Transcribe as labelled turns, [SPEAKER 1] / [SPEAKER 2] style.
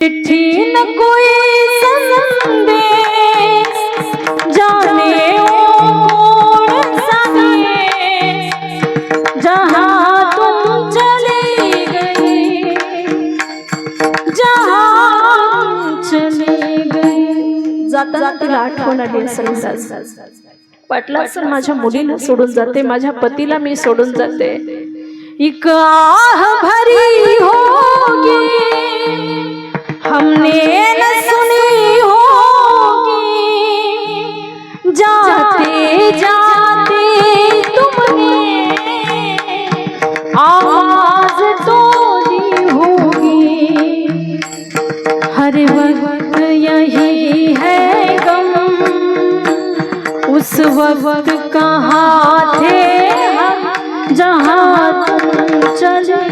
[SPEAKER 1] चिट्ठी न कोई संदेश, जाने वो कौन सा देश, जहाँ तुम चली गई जहाँ तुम चली गई तिला आठवण आली वाटलं असेल माझ्या मुलीला सोडून जाते, माझ्या पतीला मी सोडून जाते. एक आह भरी होगी हमने न सुनी होगी। जाते जाते तुमने आवाज़ तो दी होगी। हर वक्त यही है गम। उस वक्त कहाँ थे जहाँ तुम चले